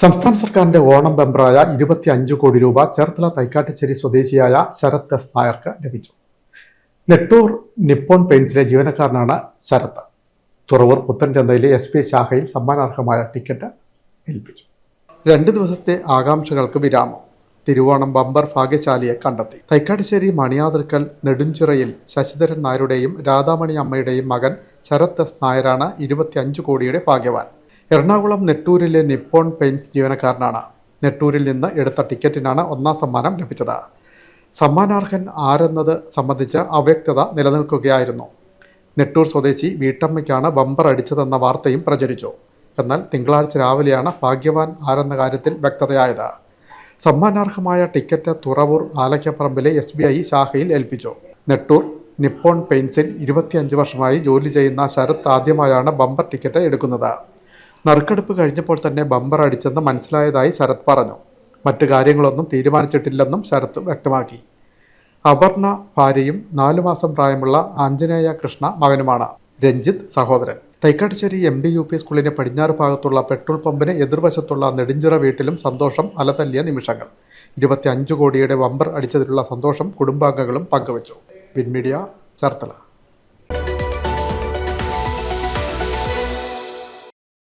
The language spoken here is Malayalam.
സംസ്ഥാന സർക്കാരിന്റെ ഓണം ബെമ്പറായ ഇരുപത്തി അഞ്ച് കോടി രൂപ ചേർത്തല തൈക്കാട്ടുശ്ശേരി സ്വദേശിയായ ശരത് എസ് നായർക്ക് ലഭിച്ചു. നെട്ടൂർ നിപ്പോൺ പെയിൻസിലെ ജീവനക്കാരനാണ് ശരത്. തുറവൂർ പുത്തൻചന്തയിലെ എസ് പി ശാഖയിൽ സമ്മാനാർഹമായ ടിക്കറ്റ് ഏൽപ്പിച്ചു. രണ്ട് ദിവസത്തെ ആകാംക്ഷകൾക്ക് വിരാമം. തിരുവോണം ബമ്പർ ഭാഗ്യശാലിയെ കണ്ടെത്തി. തൈക്കാട്ടുശ്ശേരി മണിയാതിർക്കൽ നെടുഞ്ചിറയിൽ ശശിധരൻ നായരുടെയും രാധാമണി അമ്മയുടെയും മകൻ ശരത് എസ് നായരാണ് ഇരുപത്തിയഞ്ച് കോടിയുടെ ഭാഗ്യവാൻ. എറണാകുളം നെട്ടൂരിലെ നിപ്പോൺ പെയിൻസ് ജീവനക്കാരനാണ്. നെട്ടൂരിൽ നിന്ന് എടുത്ത ടിക്കറ്റിനാണ് ഒന്നാം സമ്മാനം ലഭിച്ചത്. സമ്മാനാർഹൻ ആരെന്നത് സംബന്ധിച്ച് അവ്യക്തത നിലനിൽക്കുകയായിരുന്നു. നെട്ടൂർ സ്വദേശി വീട്ടമ്മയ്ക്കാണ് ബമ്പർ അടിച്ചതെന്ന വാർത്തയും പ്രചരിച്ചു. എന്നാൽ തിങ്കളാഴ്ച രാവിലെയാണ് ഭാഗ്യവാൻ ആരെന്ന കാര്യത്തിൽ വ്യക്തതയായത്. സമ്മാനാർഹമായ ടിക്കറ്റ് തുറവൂർ ആലക്കപ്പറമ്പിലെ എസ് ബി ഐ ശാഖയിൽ ഏൽപ്പിച്ചു. നെട്ടൂർ നിപ്പോൺ പെയിൻസിൽ ഇരുപത്തിയഞ്ച് വർഷമായി ജോലി ചെയ്യുന്ന ശരത് ആദ്യമായാണ് ബമ്പർ ടിക്കറ്റ് എടുക്കുന്നത്. നറുക്കെടുപ്പ് കഴിഞ്ഞപ്പോൾ തന്നെ ബമ്പർ അടിച്ചെന്ന് മനസ്സിലായതായി ശരത് പറഞ്ഞു. മറ്റു കാര്യങ്ങളൊന്നും തീരുമാനിച്ചിട്ടില്ലെന്നും ശരത് വ്യക്തമാക്കി. അപർണ ഭാര്യയും നാലു മാസം പ്രായമുള്ള ആഞ്ജനേയ കൃഷ്ണ മകനുമാണ്. രഞ്ജിത്ത് സഹോദരൻ. Thaikkattussery M D U P സ്കൂളിന് പടിഞ്ഞാറ് ഭാഗത്തുള്ള പെട്രോൾ പമ്പിന് എതിർവശത്തുള്ള നെടുഞ്ചിറ വീട്ടിലും സന്തോഷം അലതല്ലിയ നിമിഷങ്ങൾ. ഇരുപത്തി അഞ്ച് കോടിയുടെ വമ്പർ അടിച്ചതിലുള്ള സന്തോഷം കുടുംബാംഗങ്ങളും പങ്കുവച്ചു. വിൻമീഡിയ ചേർത്തല.